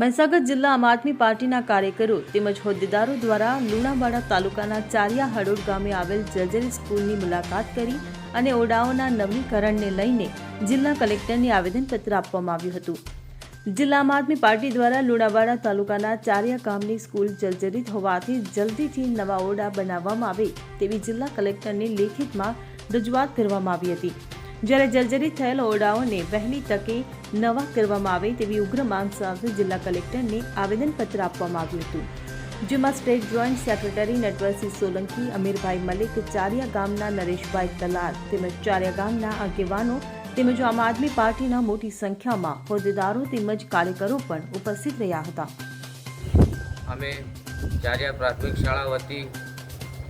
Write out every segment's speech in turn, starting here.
મહીસાગર જિલ્લા આમ આદમી પાર્ટીના કાર્યકરો તેમજ હોદ્દેદારો દ્વારા લુણાવાડા તાલુકાના ચારિયા હડોડ ગામે આવેલ જર્જરી સ્કૂલની મુલાકાત કરી અને ઓરડાઓના નવીકરણને લઈને જિલ્લા કલેક્ટરને આવેદનપત્ર આપવામાં આવ્યું હતું. જિલ્લા આમ આદમી પાર્ટી દ્વારા લુણાવાડા તાલુકાના ચારિયા ગામની સ્કૂલ જર્જરિત હોવાથી જલ્દીથી નવા ઓરડા બનાવવામાં આવે તેવી જિલ્લા કલેક્ટરને લેખિતમાં રજૂઆત કરવામાં આવી હતી. જ્યારે જર્જરિત થયેલ ઓરડાઓને વહેલી તકે નવા કરવામાં આવે તેવી ઉગ્ર માંગ સાથે જિલ્લા કલેક્ટરને આવેદનપત્ર આપવામાં આવ્યું હતું. જેમાં state joint secretary Natwarsinh Solanki, Amirbhai Malik, Chariya ગામના નરેશભાઈ તલાર તેમજ ચારિયા ગામના આગેવાનો તેમજ આમ આદમી પાર્ટીના મોટી સંખ્યામાં હોદ્દેદારો તેમજ કાર્યકરો પણ ઉપસ્થિત રહ્યા હતા. અમે ચારિયા પ્રાથમિક શાળા વતી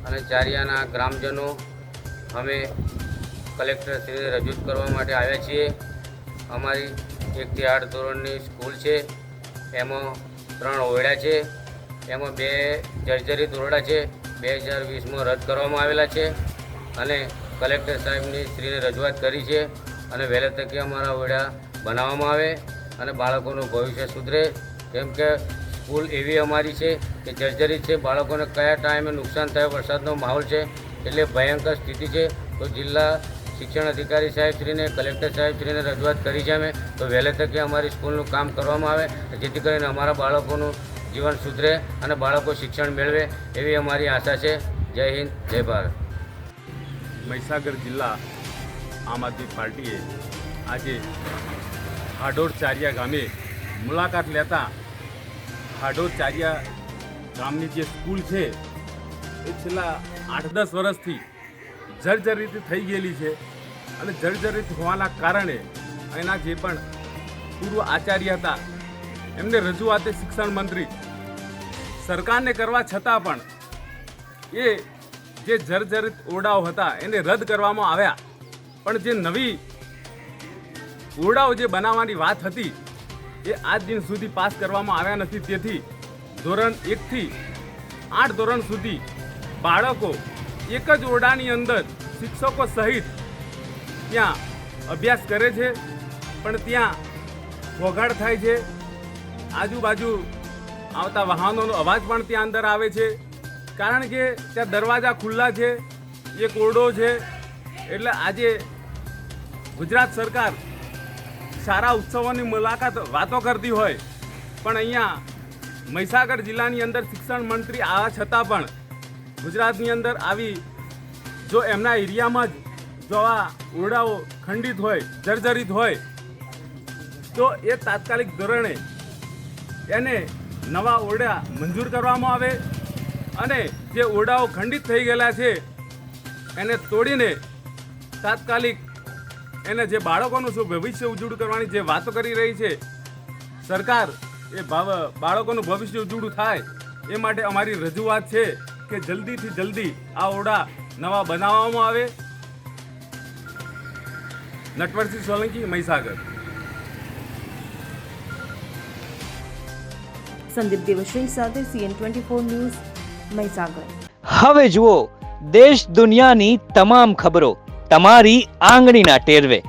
અને ચારિયાના ગ્રામજનો અમે કલેક્ટરશ્રીને રજૂ કરવા માટે આવ્યા છીએ. અમારી એકથી આઠ ધોરણની સ્કૂલ છે. એમાં ત્રણ ઓરડા છે. એમાં બે જર્જરિત ઓરડા છે. બે હજાર વીસમાં રદ કરવામાં આવેલા છે. અને કલેક્ટર સાહેબની શ્રીને રજૂઆત કરી છે. અને વહેલા તકે અમારા ઓરડા બનાવવામાં આવે અને બાળકોનું ભવિષ્ય સુધરે. કેમ કે સ્કૂલ એવી અમારી છે કે જર્જરિત છે. બાળકોને કયા ટાઈમે નુકસાન થાય વરસાદનો માહોલ છે. એટલે ભયંકર સ્થિતિ છે. તો જિલ્લા શિક્ષણ અધિકારી સાહેબશ્રીને, કલેક્ટર સાહેબશ્રીને રજૂઆત કરી છે અમે. તો વહેલે તકે અમારી સ્કૂલનું કામ કરવામાં આવે, જેથી કરીને અમારા બાળકોનું જીવન સુધરે અને બાળકો શિક્ષણ મેળવે એવી અમારી આશા છે. જય હિન્દ, જય ભારત. મહીસાગર જિલ્લા આમ આદમી પાર્ટીએ આજે હાડોર ચારિયા ગામે મુલાકાત લેતા હાડોર ચારિયા ગામની જે સ્કૂલ છે, એ છેલ્લા આઠ દસ વર્ષથી રીતે થઈ ગયેલી છે. અને જર્જરિત હોવાના કારણે એના જે પણ પૂર્વ આચાર્ય હતા, એમને રજૂઆતે શિક્ષણ મંત્રી. સરકારને કરવા છતાં પણ એ જે જર્જરિત ઓરડાઓ હતા, એને રદ કરવામાં આવ્યા. પણ જે નવી ઓરડાઓ જે બનાવવાની વાત હતી, એ આજ દિન સુધી પાસ કરવામાં આવ્યા નથી. તેથી ધોરણ એકથી આઠ ધોરણ સુધી બાળકો એક જ ઓરડાની અંદર શિક્ષકો સહિત ત્યાં અભ્યાસ કરે છે, પણ ત્યાં ઘોઘાટ થાય છે. આજુબાજુ આવતા વાહનોનો અવાજ પણ ત્યાં અંદર આવે છે. કારણ કે ત્યાં દરવાજા ખુલ્લા છે એ કોરડો છે. એટલે આજે ગુજરાત સરકાર સારા ઉત્સવોની મુલાકાત વાતો કરતી હોય. પણ અહીંયા મહીસાગર જિલ્લાની અંદર શિક્ષણ મંત્રી આવા છતાં પણ ગુજરાતની અંદર આવી, જો એમના એરિયામાં જ જો આ ઓરડાઓ ખંડિત હોય, જર્જરિત હોય, તો એ તાત્કાલિક ધોરણે એને નવા ઓરડા મંજૂર કરવામાં આવે અને જે ઓરડાઓ ખંડિત થઈ ગયેલા છે, એને તોડીને તાત્કાલિક એને જે બાળકોનું શું ભવિષ્ય ઉજળું કરવાની જે વાતો કરી રહી છે, સરકાર એ ભાવ, બાળકોનું ભવિષ્ય ઉજળું થાય એ માટે અમારી રજૂઆત છે કે જલ્દીથી જલ્દી આ ઓરડા નવા બનાવવામાં આવે નટવરસિંહ સોલંકી મહીસાગર. સંદીપ દેવશ્રી સાથે CN twenty four news Mahisagar. હવે જુઓ દેશ દુનિયાની તમામ ખબરો તમારી આંગળીના ટેરવે.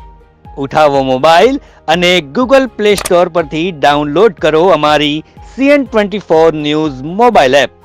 ઉઠાવો મોબાઈલ અને ગૂગલ પ્લે સ્ટોર પરથી ડાઉનલોડ કરો અમારી CN twenty four news mobile app.